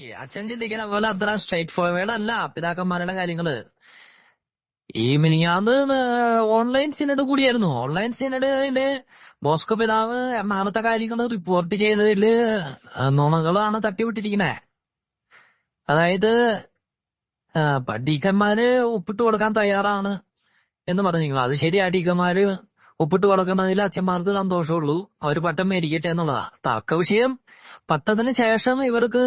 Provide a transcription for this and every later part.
ഈ അച്ഛൻ ചിന്തിക്കുന്ന പോലെ അത്ര സ്ട്രൈറ്റ് ഫോർവേഡ് അല്ല. പിതാക്കന്മാരുടെ കാര്യങ്ങൾ. ഈ മിനിയാന്ന് ഓൺലൈൻ സിനഡ് കൂടിയായിരുന്നു. ഓൺലൈൻ സിനഡിന്റെ ബോസ്കോ പിതാവ് എറണാകുളത്തെ കാര്യങ്ങൾ റിപ്പോർട്ട് ചെയ്തതിൽ നുണകളാണ് തട്ടിവിട്ടിരിക്കണേ. അതായത് പഠിക്കന്മാര് ഒപ്പിട്ട് കൊടുക്കാൻ തയ്യാറാണ് എന്ന് പറഞ്ഞിരിക്കുന്നു. അത് ശരിയാ ഡീക്കന്മാര് ഒപ്പിട്ട് കൊടുക്കുന്നതിൽ അച്ഛന്മാർക്ക് സന്തോഷമുള്ളൂ. അവർ പട്ടം മേടിക്കട്ടെ എന്നുള്ളതാ തക്ക വിഷയം. പട്ടത്തിന് ശേഷം ഇവർക്ക്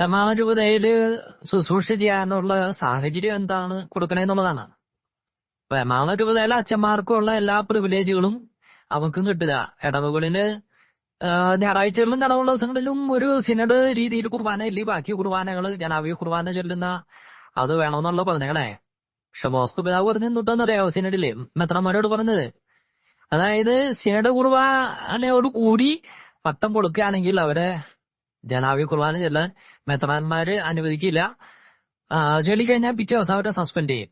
എറണാകുളം രൂപതയിൽ ശുശ്രൂഷ ചെയ്യാനുള്ള സാഹചര്യം എന്താണ് കൊടുക്കണേന്നുള്ളതാണ് അപ്പൊ എറണാകുളം രൂപതയിലെ അച്ഛന്മാർക്കുള്ള എല്ലാ പ്രിവിലേജുകളും അവർക്കും കിട്ടില്ല. ഇടവുകളിൽ ഞായറാഴ്ചകളിലും കടവുള്ള ദിവസങ്ങളിലും ഒരു സിനഡ് രീതിയിൽ കുർബാന ഇല്ലേ? ബാക്കി കുർബാനകൾ ജനാവിയ കുർബാന ചൊല്ലുന്ന അത് വേണമെന്നുള്ള പറഞ്ഞേ പക്ഷെ മോസ്കോ പിതാവ് പറഞ്ഞു തൊട്ടെന്നറിയാവോ സിനഡിൽ മെത്രന്മാരോട് പറഞ്ഞത്? അതായത് സിനഡ് കുർബാനയോട് കൂടി പട്ടം കൊടുക്കുകയാണെങ്കിൽ അവരെ ജനാവി കുർബാന ചെല്ലാൻ മെത്രാന്മാര് അനുവദിക്കില്ല. ചൊല്ലിക്കഴിഞ്ഞാൽ പിറ്റേ ദിവസം അവരെ സസ്പെൻഡ് ചെയ്യും.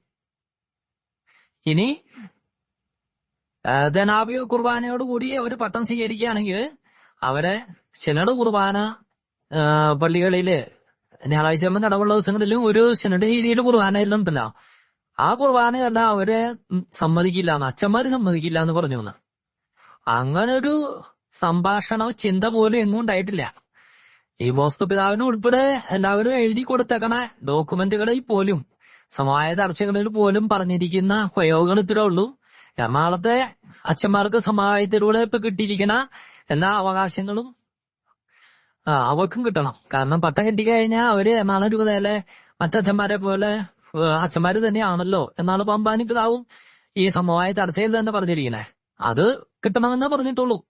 ഇനി ജനാവി കുർബാനയോട് കൂടി അവർ പട്ടം സ്വീകരിക്കുകയാണെങ്കിൽ അവരെ സിനഡ് കുർബാന പള്ളികളിൽ ഞായറാഴ്ച നടവുള്ള ദിവസങ്ങളിലും ഒരു സിനഡ് രീതിയിൽ കുർബാന എല്ലാം ഉണ്ടല്ലോ ആ കുർബാന കണ്ട അവരെ സമ്മതിക്കില്ല എന്ന് അച്ഛന്മാര് സമ്മതിക്കില്ല എന്ന് പറഞ്ഞു എന്ന് അങ്ങനെ ഒരു സംഭാഷണം ചിന്ത പോലും എങ്ങും ഉണ്ടായിട്ടില്ല. ഈ ബോസ്തു പിതാവിനും ഉൾപ്പെടെ എല്ലാവരും എഴുതി കൊടുത്തേക്കണ ഡോക്യുമെന്റുകളിൽ പോലും സമായ ചർച്ചകളിൽ പോലും പറഞ്ഞിരിക്കുന്ന പ്രയോഗങ്ങൾ ഇത്രേ ഉള്ളൂ. എറണാകുളത്തെ അച്ഛന്മാർക്ക് സമായത്തിലൂടെ ഇപ്പൊ കിട്ടിയിരിക്കണ എല്ലാ അവകാശങ്ങളും അവർക്കും കിട്ടണം. കാരണം പട്ടം കിട്ടിക്കഴിഞ്ഞാൽ അവർ എറണാകുളം രൂപതയിലെ മറ്റച്ഛന്മാരെ പോലെ അച്ഛന്മാര് തന്നെയാണല്ലോ എന്നാണ് പമ്പാനി പിതാവും ഈ സമവായ ചർച്ചയിൽ തന്നെ പറഞ്ഞിരിക്കണേ. അത് കിട്ടണമെന്നേ പറഞ്ഞിട്ടുള്ളൂ.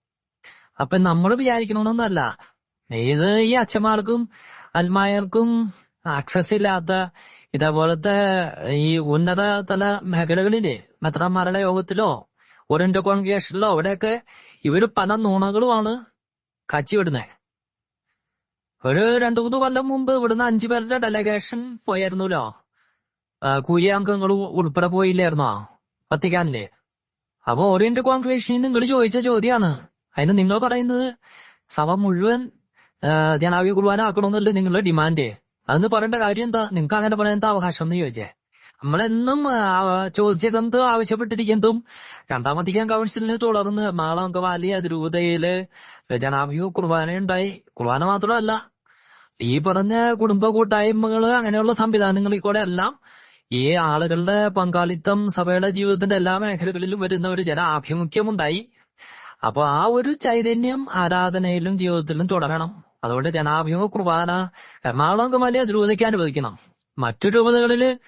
അപ്പൊ നമ്മൾ വിചാരിക്കണമെന്നല്ല ഇത് ഈ അച്ഛന്മാർക്കും അൽമായർക്കും ആക്സസ് ഇല്ലാത്ത ഇതേപോലത്തെ ഈ ഉന്നത തല മേഖലകളിൽ മെത്രന്മാരുടെ യോഗത്തിലോ ഓരോ കോൺഗ്രേഷനിലോ അവിടെയൊക്കെ ഇവർ പല നുണകളുമാണ് കച്ചിവിടുന്നത് ഒരു രണ്ടു മൂന്ന് കൊല്ലം മുമ്പ് ഇവിടുന്ന് അഞ്ചു പേരുടെ ഡെലഗേഷൻ പോയായിരുന്നല്ലോ. കൂലി അംഗങ്ങൾ ഉൾപ്പെടെ പോയില്ലായിരുന്നോ? വത്തിക്കാനില്ലേ അപ്പൊ ഓറിയന്റ് കോൺഫറൻസിൽ നിങ്ങൾ ചോദിച്ച ചോദ്യമാണ് അതിന് നിങ്ങൾ പറയുന്നത് സഭ മുഴുവൻ ജനാവിയ കുർബാന ആക്കണമെന്നല്ലേ നിങ്ങളുടെ ഡിമാൻഡ്. അതെന്ന് പറയേണ്ട കാര്യം എന്താ? നിങ്ങൾക്ക് അങ്ങനെ പറയാൻ എന്താ അവകാശം എന്ന് ചോദിച്ചേ. നമ്മളെന്നും ചോദിച്ചതെന്ത് ആവശ്യപ്പെട്ടിരിക്കുന്നതും രണ്ടാം വത്തിക്കാൻ കൗൺസിലിന് തുടർന്ന് എറണാകുളം അങ്കവാലി അതിരൂപതയിൽ ജനാഭിയോ കുർബാന ഉണ്ടായി. കുർബാന മാത്രമല്ല ഈ പറഞ്ഞ കുടുംബ കൂട്ടായ്മകൾ അങ്ങനെയുള്ള സംവിധാനങ്ങളിൽ കൂടെ എല്ലാം ഈ ആളുകളുടെ പങ്കാളിത്തം സഭയുടെ ജീവിതത്തിന്റെ എല്ലാ മേഖലകളിലും വരുന്ന ഒരു ജന ആഭിമുഖ്യമുണ്ടായി അപ്പൊ ആ ഒരു ചൈതന്യം ആരാധനയിലും ജീവിതത്തിലും തുടരണം. അതുകൊണ്ട് ജനാഭിമുഖ കുർബാന എറണാകുളം അങ്കമാലി അതിരൂപതയ്ക്ക് അനുവദിക്കണം. മറ്റു രൂപതകളിൽ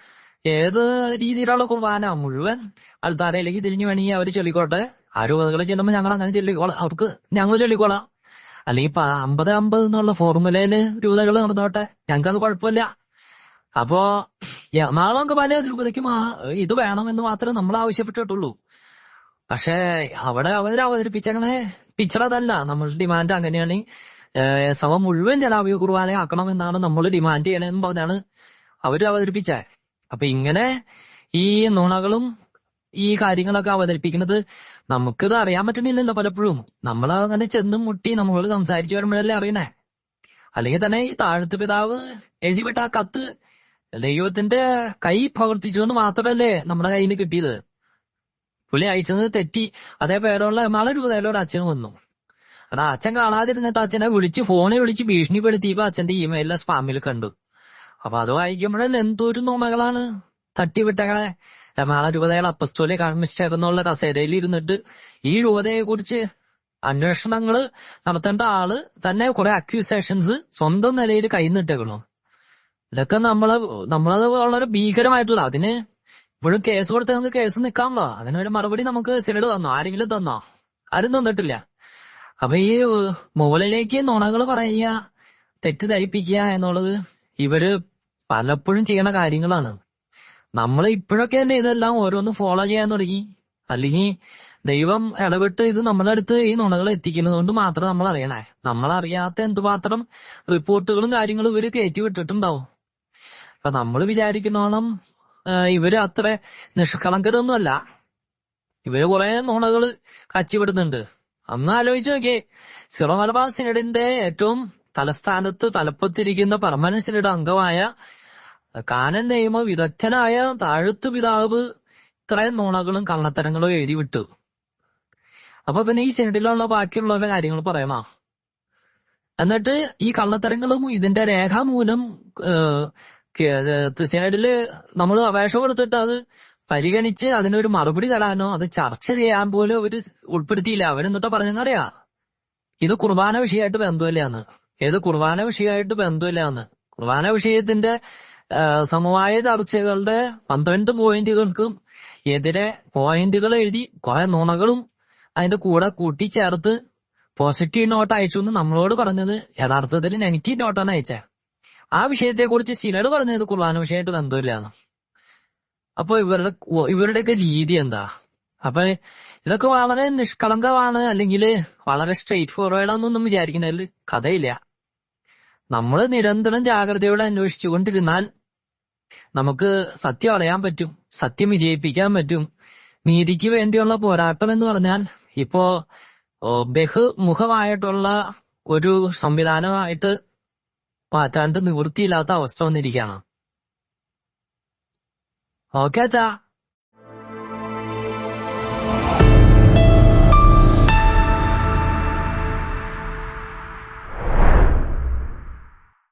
ഏത് രീതിയിലുള്ള കുർബാന മുഴുവൻ അൾത്താരയിലേക്ക് തിരിഞ്ഞു വേണമെങ്കിൽ അവർ ചൊല്ലിക്കോട്ടെ. ആ രൂപതകളിൽ ചെല്ലുമ്പോൾ ഞങ്ങൾ അങ്ങനെ ചൊല്ലിക്കോളാം. അവർക്ക് ഞങ്ങൾ ചൊല്ലിക്കോളാം. അല്ലെങ്കിൽ അമ്പത് അമ്പത് എന്നുള്ള ഫോർമുലയിൽ രൂപതകൾ നടന്നോട്ടെ. ഞങ്ങൾക്കത് കുഴപ്പമില്ല. അപ്പോ എറണാകുളം പല രൂപതയ്ക്കും ആ- ഇത് വേണമെന്ന് മാത്രമേ നമ്മൾ ആവശ്യപ്പെട്ടിട്ടുള്ളൂ. പക്ഷേ അവിടെ അവർ അവതരിപ്പിച്ചങ്ങനെ പിക്ചർ അതല്ല നമ്മൾ ഡിമാൻഡ് അങ്ങനെയാണ് സഭ മുഴുവൻ ജനാഭിയ ആക്കണം എന്നാണ് നമ്മൾ ഡിമാൻഡ് ചെയ്യണമെന്ന് പറഞ്ഞാണ് അവർ അവതരിപ്പിച്ചത് അപ്പൊ ഇങ്ങനെ ഈ നുണകളും ഈ കാര്യങ്ങളൊക്കെ അവതരിപ്പിക്കുന്നത് നമുക്കിത് അറിയാൻ പറ്റണില്ലല്ലോ പലപ്പോഴും. നമ്മൾ അങ്ങനെ ചെന്ന് മുട്ടി നമ്മളോട് സംസാരിച്ചു വരുമ്പോഴല്ലേ അറിയണേ. അല്ലെങ്കിൽ തന്നെ ഈ താഴത്ത് പിതാവ് എഴുതിവിട്ട ആ കത്ത് ദൈവത്തിന്റെ കൈ പ്രവർത്തിച്ചുകൊണ്ട് മാത്രമല്ലേ നമ്മുടെ കയ്യിൽ കിട്ടിയത്? പുള്ളി അയച്ചത് തെറ്റി. അതേ പേരുള്ള മള രൂപതയിലെ ഒരു അച്ഛൻ വന്നു. അതാ അച്ഛൻ കാണാതിരുന്നിട്ട് അച്ഛനെ വിളിച്ച് ഫോണിൽ വിളിച്ച് ഭീഷണിപ്പെടുത്തിയപ്പോ അച്ഛന്റെ ഇമെയിലെ സ്പാമിൽ കണ്ടു. അപ്പൊ അത് വായിക്കുമ്പോഴല്ലേ എന്തൊരു നോമകളാണ്. തട്ടിവിട്ടകളെ. എറണാകുളം രൂപതയുടെ അപ്പസ്തോലെ കമ്മിസ്റ്റർ എന്നുള്ള കസേരയിൽ ഇരുന്നിട്ട് ഈ രൂപതയെ കുറിച്ച് അന്വേഷണങ്ങൾ നടത്തേണ്ട ആൾ തന്നെ കുറെ അക്യൂസേഷൻസ് സ്വന്തം നിലയിൽ കൈന്നിട്ടേക്കണു ഇതൊക്കെ നമ്മളെ നമ്മളത് വളരെ ഭീകരമായിട്ടുള്ള അതിന് ഇപ്പോഴും കേസ് കൊടുത്ത് നമുക്ക് കേസ് നിൽക്കാമല്ലോ അതിനൊരു മറുപടി നമുക്ക് സിലഡ് തന്നോ ആരെങ്കിലും തന്നോ? ആരും തന്നിട്ടില്ല. അപ്പൊ ഈ മുകളിലേക്ക് നുണകൾ പറയുക തെറ്റ് ധരിപ്പിക്കുക എന്നുള്ളത് ഇവർ പലപ്പോഴും ചെയ്യണ കാര്യങ്ങളാണ്. നമ്മൾ ഇപ്പോഴൊക്കെ തന്നെ ഇതെല്ലാം ഓരോന്ന് ഫോളോ ചെയ്യാൻ തുടങ്ങി. അല്ലെങ്കിൽ ദൈവം ഇടപെട്ട് ഇത് നമ്മുടെ അടുത്ത് ഈ നുണകൾ എത്തിക്കുന്നത് കൊണ്ട് മാത്രം നമ്മൾ അറിയണേ നമ്മളറിയാത്ത എന്തുമാത്രം റിപ്പോർട്ടുകളും കാര്യങ്ങളും ഇവർ കയറ്റി വിട്ടിട്ടുണ്ടാവും. അപ്പൊ നമ്മൾ വിചാരിക്കുന്നോളം ഇവർ അത്ര നിഷ്കളങ്കരൊന്നുമല്ല ഇവർ കുറെ നുണകൾ കച്ചിവിടുന്നുണ്ട്. അന്ന് ആലോചിച്ച് നോക്കിയേ സിറോ മലബാർ സിനഡിന്റെ ഏറ്റവും തലസ്ഥാനത്ത് തലപ്പത്തിരിക്കുന്ന പരമനശിയുടെ അംഗമായ കാനൻ നിയമ വിദഗ്ധനായ താഴത്തു പിതാവ് ഇത്രയും നുണകളും കള്ളത്തരങ്ങളും എഴുതി വിട്ടു അപ്പൊ പിന്നെ ഈ സിനഡിലുള്ള ബാക്കിയുള്ള കാര്യങ്ങൾ പറയാമോ? എന്നിട്ട് ഈ കള്ളത്തരങ്ങളും ഇതിന്റെ രേഖാമൂലം ഏഹ്, അത് സിനഡിൽ നമ്മൾ അപേക്ഷ കൊടുത്തിട്ട് അത് പരിഗണിച്ച് അതിനൊരു മറുപടി തരാനോ അത് ചർച്ച ചെയ്യാൻ പോലും അവർ ഉൾപ്പെടുത്തിയില്ല. അവരെന്നിട്ടോ പറഞ്ഞെന്നറിയാ ഇത് കുർബാന വിഷയമായിട്ട് ബന്ധമില്ലാന്ന്. ഏത് കുർബാന വിഷയമായിട്ട് ബന്ധമില്ലാന്ന്. കുർബാന വിഷയത്തിന്റെ സമവായ ചർച്ചകളുടെ പന്ത്രണ്ട് പോയിന്റുകൾക്കും എതിരെ പോയിന്റുകൾ എഴുതി കുറെ നുണകളും അതിന്റെ കൂടെ കൂട്ടിച്ചേർത്ത് പോസിറ്റീവ് നോട്ട് അയച്ചു എന്ന് നമ്മളോട് പറഞ്ഞത്. യഥാർത്ഥത്തിൽ നെഗറ്റീവ് നോട്ടാണ് അയച്ചത് ആ വിഷയത്തെ കുറിച്ച് സിനഡ് പറഞ്ഞത് കുർബാന വിഷയമായിട്ട് ബന്ധമില്ലാന്ന്. അപ്പൊ ഇവരുടെ ഇവരുടെയൊക്കെ രീതി എന്താ? അപ്പൊ ഇതൊക്കെ വളരെ നിഷ്കളങ്കമാണ് അല്ലെങ്കിൽ വളരെ സ്ട്രെയിറ്റ് ഫോർവേഡ് ആണെന്നൊന്നും വിചാരിക്കുന്നതിൽ കഥയില്ല. നമ്മൾ നിരന്തരം ജാഗ്രതയോടെ അന്വേഷിച്ചു കൊണ്ടിരുന്നാൽ നമുക്ക് സത്യം അറിയാൻ പറ്റും സത്യം വിജയിപ്പിക്കാൻ പറ്റും. നീതിക്ക് വേണ്ടിയുള്ള പോരാട്ടം എന്ന് പറഞ്ഞാൽ ഇപ്പോ ബഹുമുഖമായിട്ടുള്ള ഒരു സംവിധാനമായിട്ട് മാറ്റാണ്ട് നിവൃത്തിയില്ലാത്ത അവസ്ഥ വന്നിരിക്കുകയാണ്. ഓക്കെ അച്ഛാ.